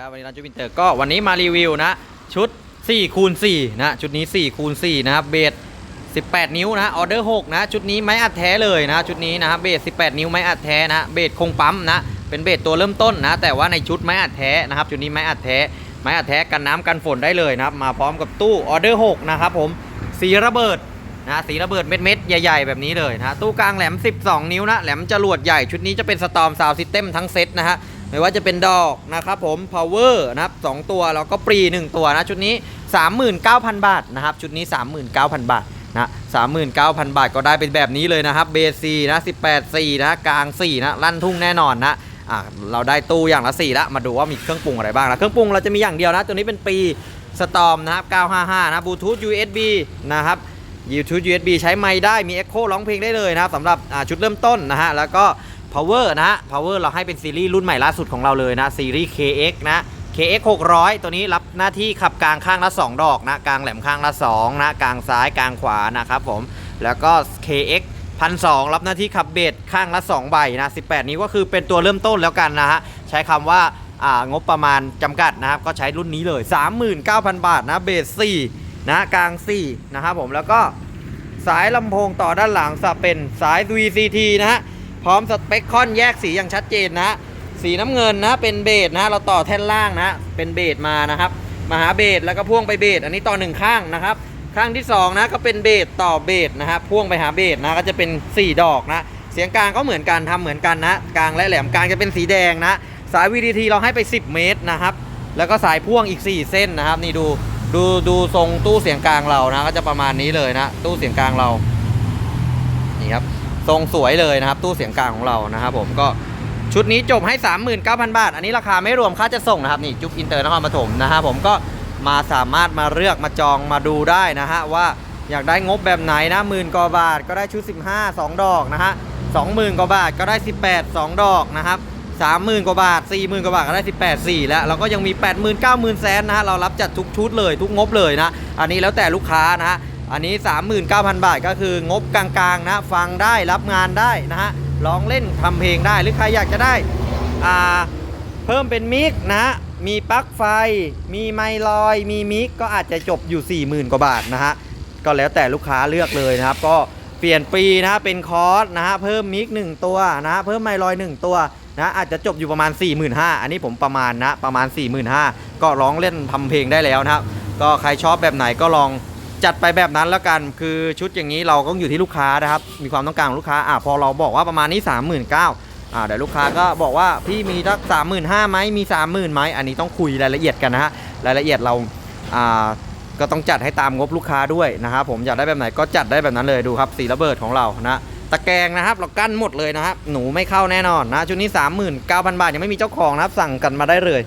อินเตอร์ก็วันนี้มารีวิวนะชุด4คูณ4นะชุดนี้4คูณ4นะครับเบส18 นิ้วนะออเดอร์6นะชุดนี้ไม้อัดแท้เลยนะชุดนี้นะครับเบส18 นิ้วไม้อัดแท้นะเบสคงปั๊มนะเป็นเบสตัวเริ่มต้นนะแต่ว่าในชุดไม้อัดแท้นะครับชุดนี้ไม้อัดแท้ไม้อัดแท้กันน้ำกันฝนได้เลยนะครับมาพร้อมกับตู้ออเดอร์6นะครับผมสีระเบิดนะสีระเบิดเม็ดๆใหญ่ ๆ แบบนี้เลยนะตู้กลางแหลม 12 นิ้วนะแหลมจรวดใหญ่ชุดนี้จะเป็นสตอมซาวซิสเต็มทั้งเซตนะฮะ ไม่ว่าจะเป็นดอกนะครับผม power นะครับ2ตัวแล้วก็ปรี 1 ตัวนะชุดนี้ 39,000 บาทนะครับชุดนี้ 39,000 บาทนะ39,000 บาทก็ได้เป็นแบบนี้เลยนะครับเบสีนะ18 4นะกลาง4นะลั่นทุ่งแน่นอนนะอะเราได้ตู้อย่างละ4ละมาดูว่ามีเครื่องปรุงอะไรบ้างนะเครื่องปรุงเราจะมีอย่างเดียวนะ ตัวนี้เป็นปีสตอมนะครับ 955 นะบลูทูธ USB นะครับ YouTube USB ใช้ไมค์ได้มี Echo ร้องเพลงได้เลยนะครับสำหรับชุดเริ่มต้นนะฮะแล้วก็ Power นะฮะ Power เราให้เป็นซีรีส์รุ่นใหม่ล่าสุดของเราเลยนะ ซีรีส์ KX นะ KX 600 ตัวนี้รับหน้าที่ขับกลางข้างละ 2 ดอกนะ กลางแหลมข้างละ 2 นะ กลางซ้ายกลางขวานะครับผม แล้วก็ KX 1,200 รับหน้าที่ขับเบสข้างละ 2 ใบนะ 18 นี้ก็คือเป็นตัวเริ่มต้นแล้วกันนะฮะ ใช้คำว่าอ่างบประมาณจำกัดนะครับ ก็ใช้รุ่นนี้เลย 39,000 บาทนะ เบส4นะ กลาง 4 นะครับผม แล้วก็สายลำโพงต่อด้านหลังจะเป็นสาย VCT นะฮะ พร้อมสเปคคอนแยกสีอย่างชัดเจนนะ สีน้ำเงินนะเป็นเบสนะ เราต่อแท่นล่างนะ เป็นเบสมานะครับมาหาเบสแล้วก็พ่วงไปเบสอันนี้ต่อหนึ่งข้างนะครับ ข้างที่สองนะก็เป็นเบสต่อเบสนะฮะพ่วงไปหาเบสนะก็จะเป็น 4 ดอกนะ เสียงกลางก็เหมือนกันทำเหมือนกันนะกลางและแหลมกลางจะเป็นสีแดงนะ สาย VDT เราให้ไป 10 เมตรนะครับ แล้วก็สายพ่วงอีก 4 เส้นนะครับ นี่ดูดูดูทรงตู้เสียงกลางเรานะ ก็จะประมาณนี้เลยนะ ตู้เสียงกลางเรา ทรงสวยเลยนะครับ ตู้เสียงกลางของเรานะครับผมก็ชุดนี้จบให้ 39,000 บาท อันนี้ราคาไม่รวมค่าจะส่งนะครับนี่จุ๊บอินเตอร์นครปฐมนะฮะผมก็มาสามารถมาเลือกมาจองมาดูได้นะฮะว่าอยากได้งบแบบไหนนะหมื่นกว่าบาทก็ได้ชุด 15 2 ดอกนะฮะ20,000กว่าบาทก็ได้ 18 2 ดอกนะครับ30,000กว่าบาท40,000กว่าบาทก็ได้18 4แล้วเราก็ยังมี80,000 90,000แสนนะฮะเรารับจัดทุกชุดเลยทุกงบเลยนะ อันนี้แล้วแต่ลูกค้านะฮะ อันนี้ 39,000 บาทก็คืองบกลางๆนะ ฟังได้รับงานได้นะฮะร้องเล่นทำเพลงได้หรือใครอยากจะได้อ่าเพิ่มเป็นมิกนะฮะมีปลั๊กไฟ มีไมลอย มีมิกก็อาจจะจบอยู่ 40,000 กว่าบาทนะฮะก็แล้วแต่ลูกค้าเลือกเลยนะครับ ก็เปลี่ยนปีนะเป็นคอร์สนะฮะเพิ่มมิก1ตัวนะฮะเพิ่มไมลอย 1 ตัวนะอาจจะจบอยู่ประมาณ 45,000อันนี้ผมประมาณนะประมาณ 45,000ก็ร้องเล่นทำเพลงได้แล้วนะครับก็ใครชอบแบบไหนก็ลอง จัดไปแบบนั้นแล้วกันคือชุดอย่างนี้เราก็อยู่ที่ลูกค้านะครับ มีความต้องการของลูกค้าอะพอเราบอกว่าประมาณนี้39,000อ่าเดี๋ยวลูกค้าก็บอกว่าพี่มีทัก35,000ไหมมี30,000ไหมอันนี้ต้องคุยรายละเอียดกันนะฮะรายละเอียดเราอ่าก็ต้องจัดให้ตามงบลูกค้าด้วยนะครับผมอยากได้แบบไหนก็จัดได้แบบนั้นเลยดูครับสีระเบิดของเรานะตะแกรงนะครับเรากั้นหมดเลยนะครับหนูไม่เข้าแน่นอนนะชุดนี้ 39,000 บาทยังไม่มีเจ้าของนะครับสั่งกันมาได้เลย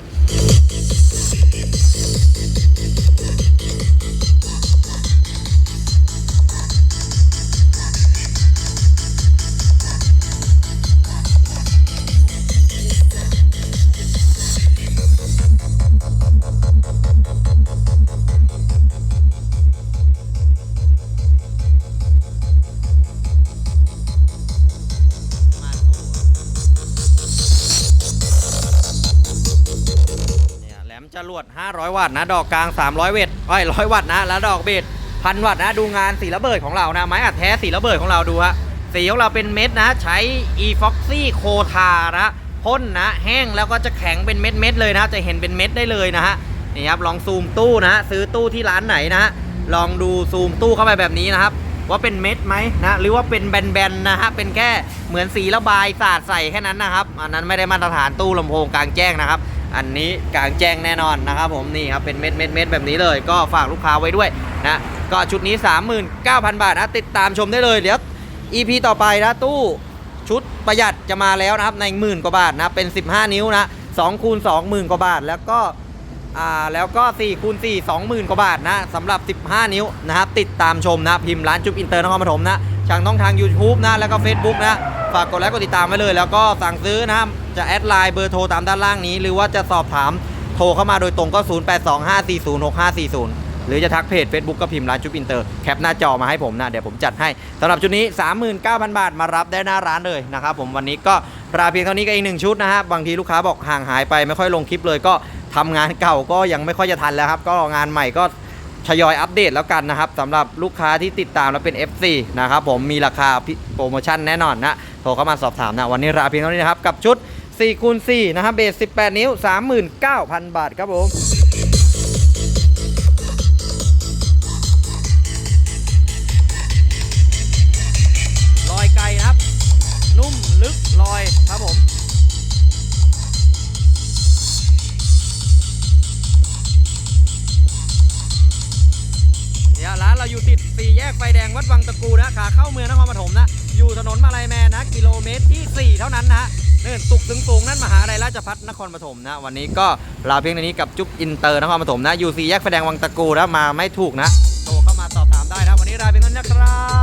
รวด 500 วัตต์นะ ดอกกลาง 300 เวทเอ้ย100วัตต์นะ แล้วดอกเบสพันวัตต์นะ ดูงานสีระเบิดของเรานะ ไม้อัดแท้สีระเบิดของเราดูฮะ สีของเราเป็นเม็ดนะ ใช้ e f o x y โคทานะพ่นนะ แห้งแล้วก็จะแข็งเป็นเม็ดเม็ดเลยนะ จะเห็นเป็นเม็ดได้เลยนะฮะ นี่ครับ ลองซูมตู้นะ ซื้อตู้ที่ร้านไหนนะ ลองดูซูมตู้เข้าไปแบบนี้นะครับ ว่าเป็นเม็ดไหมนะ หรือว่าเป็นแบนๆนะฮะ เป็นแค่เหมือนสีระบายสาดใส่แค่นั้นนะครับ อันนั้นไม่ได้มาตรฐานตู้ลำโพงกลางแจ้งนะครับ อันนี้กลางแจ้งแน่นอนนะครับผมนี่ครับเป็นเม็ดเม็ดเม็ดแบบนี้เลย ก็ฝากลูกค้าไว้ด้วยนะก็ชุดนี้ 39,000 บาทนะติดตามชมได้เลยเดี๋ยว EP ต่อไปนะตู้ชุดประหยัดจะมาแล้วนะครับในหมื่นกว่าบาทนะเป็น 15 นิ้วนะ2คูณ2หมื่นกว่าบาท แล้วก็อ่าแล้วก็4คูณ4 20,000 กว่าบาทนะสำหรับ 15 นิ้วนะครับติดตามชมนะพิมพ์ร้านจุ๊บอินเตอร์นครปฐมนะทางต้องทาง YouTube นะแล้วก็ Facebook นะ ฝากกดไลค์กดติดตามไว้เลย แล้วก็สั่งซื้อนะจะแอดไลน์เบอร์โทรตามด้านล่างนี้ หรือว่าจะสอบถามโทรเข้ามาโดยตรงก็ 0825406540 หรือจะทักเพจ Facebook ก็พิมพ์ร้านจุ๊บอินเตอร์แคปหน้าจอมาให้ผมนะ เดี๋ยวผมจัดให้สำหรับชุดนี้ 39,000 บาทมารับได้หน้าร้านเลยนะครับผมวันนี้ก็ราเพียงเท่านี้ก็อีกหนึ่งชุดนะฮะบางทีลูกค้าบอกห่างหายไปไม่ค่อยลงคลิปเลยก็ทำงานเก่าก็ยังไม่ค่อยจะทันแล้วครับก็งานใหม่ก็ ทยอยอัปเดตแล้วกันนะครับสำหรับลูกค้าที่ติดตามแล้วเป็น FC นะครับผมมีราคาโปรโมชั่นแน่นอนนะโทรเข้ามาสอบถามนะวันนี้ราคาเพียงเท่านี้นะครับกับชุด4คูณ4นะครับเบส18 นิ้ว 39,000 บาทครับผม เราอยู่ติดสี่แยกไฟแดงวัดวังตะกูนะขาเข้าเมืองนครปฐมนะ อยู่ถนนมาลายแมนนะ กิโลเมตรที่ 4 เท่านั้นนะเนื่นตุกถึงสูงนั่นมหาลัยราชพัฒนครปฐมนะ วันนี้ก็ลาเพียงเท่านี้กับจุ๊บอินเตอร์นครปฐมนะ อยู่สี่แยกไฟแดงวังตะกูนะมาไม่ถูกนะ โทรเข้ามาสอบถามได้นะวันนี้ลาเพียงเท่านี้นะครับ